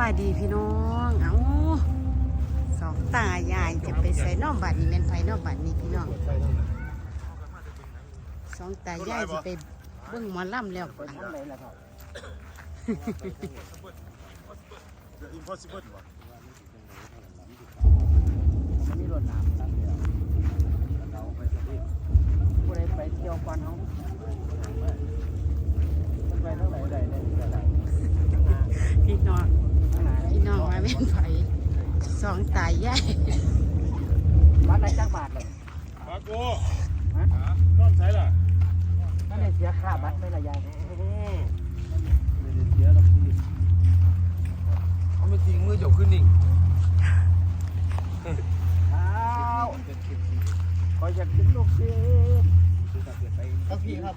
บายดีพี่น้อง เอาสองตายายจะไปใส่นอกบัตรนี่แม่นไฟนอกบัตรนี่พี่น้อง สองตายายจะไปเบิ่งหมอลำแล้ว impossible วะมีรถน้ำตั้งเดียวเราไปสถิตผู้ใดไปเที่ยวก่อนเขามันไปเท่าไหร่ใดเนี่ยเท่าไหร่ พี่น้องข้างหน้าพี่น้องว่าแม่นไฟสองตายายบ้านไหนจักบาทเลยปาโกนอนใส่ล่ะนั่นเลยเสียค่าบัตรไหม่ละยายโอ้โหไม่ได้เสียหรอกพี่เอาไม่จริงมือจบขึ้นนิ่งอ้าวคอยอยากกินลูกชิ้นครับพี่ครับ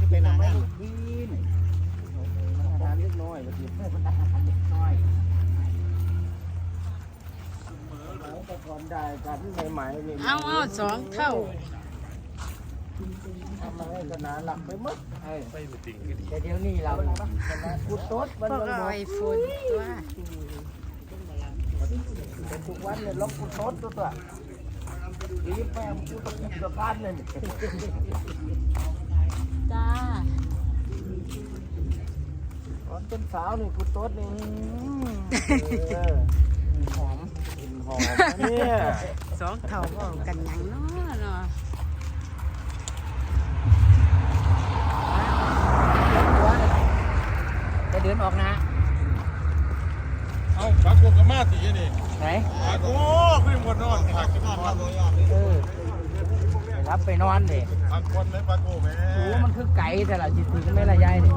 จะเป็นอาหารลูกชิ้นอารเล็กน้อยก็คือเป็นอาหารเล็กน้อยเราก็ทนได้การที่ใหม่ๆนี่เอาเอาสองเท่าทำมาให้ขนาดหลับไปหมดไปไม่จริงก็ดีแต่เดี๋ยวนี้เราขนาดกูโต๊ดมันพวกยังเราบอกไอโฟนตัวแต่ทุกวันเนี่ยล็อกกูโต๊ดตัวตัวรีบแม่งกูต้องกินสะพานเลย จ้า ตอน เป็นสาวนี่กูโต๊ดนี่เออหอมกลิ่นหอมเนี่ยสองเท่าเว่ากันหยังเนาะเนาะจะเดินออกนะเอ้าปาโกกับมาตีนี่ไหนปาโกขึ้นบนนอนผักขึ้นนอนเออไปรับไปนอนเลยพักคนไหมปาโกแม่โอ้มันคือไก่แต่ละจิตถึงไม่ละยายเนี่ย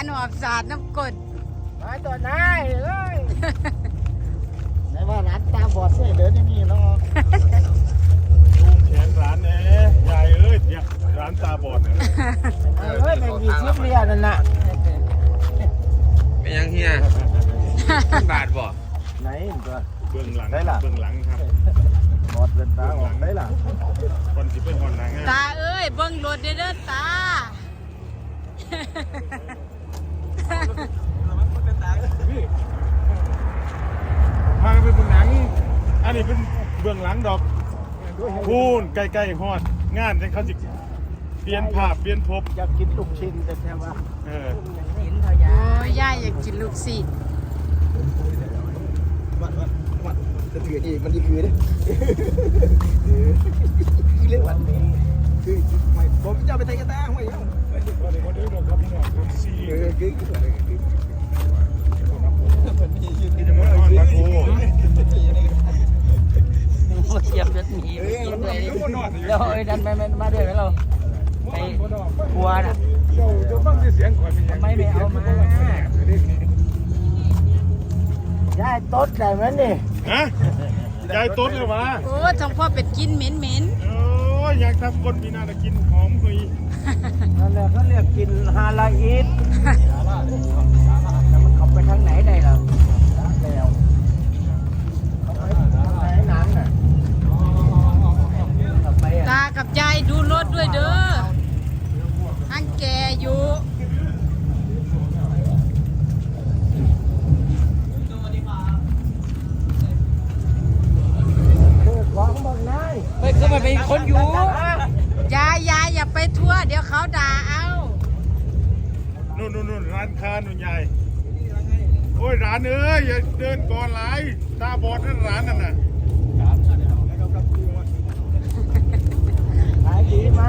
านหอบสาดน้ำกรดมาตัวนายเลยไหนว่าร้านตาบอดเสียเดินอย่างนี้เนาะดูแขนร้านแน่ยายเอ้ยเนี่ยร้านตาบอดเนี่ยเฮ้ยแม่งมีชิปเรียนั่นน่ะเป็นยังเฮียบาทบ่ไหนตัวเบื้องหลังได้ล่ะเบื้องหลังครับบอดเป็นตาออกได้ล่ะคนที่เป็นคนหนังตาเอ้ยเบิ่งรถเด้อเด้อตา พาไปเบื้องหลัง อันนี้เป็นเบื้องหลังดอกพูนใกล้ๆฮอด งานจังเขาจิเปลี่ยนภาพเปลี่ยนภพอยากกินลูกชิ้นแต่แค่ว่าเออหินเท่าโอ้ยายยายอยากกินลูกศิษย์จะถือดีมันดีคือเด้คือเรื่องวันนี้คือไม่ผมจะไปไทยกระตั้งไม่เอาวันนี้วันนี้ เราครับพี่น้นซีเออคือคือคือที่จะมานอนปาโกโมเทียมจะหนีไปกินเลยแล้วไอ้ดันไปมาด้วยไหมเราไปกลัวน่ะเดี๋ยวเดี๋ยวฟังเสียงก่อนเป็นยังทำไมไม่เอามายายต๊ดได้ไหมนี่ฮะยายต้นเลยวะโอ้ทองพ่อเป็ดกินเหม็นเหม็น ยอยากทำคนมีน้าจะกินหอมหุยนั่นแหละเขาเรียกกินฮาลาอิดแต่มันขับไปทางไหนได้ล่ะแล้วเขาไปทางไหนนังน่ะตากับใจดูรถด้วยเด้ออังแกอยู่ คือของบางนาย เฮ้ยคือมันเป็นคนอยู่ ยายยายอย่าไปทั่ว เดี๋ยวเขาด่าเอานู่นนู่นนู่นร้านค้านู่นยายโอ้ยร้านเอ้ยอย่าเดินก่อนหลายตาบอดนั่นร้านนั่นน่ะขายดีไหม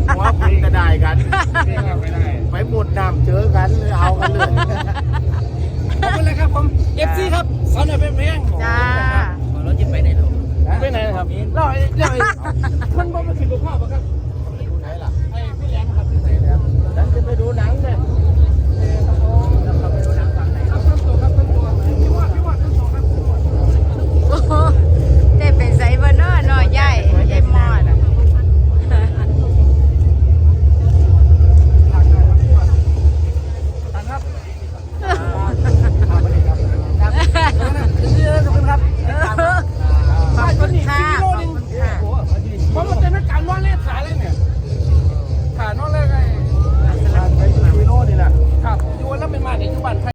นี้ผัวผัวคุณกระไดกันลิงว่าวไม่ได้ไปหมุดน้ำเจอกันเอากันเลยขอบคุณเลยครับผมเอฟซีครับสอนหน่อยเป็นเพลงจ้ารถจะไปในโลกไปไหนนะครับเราเรามันบ่มาถึงกับ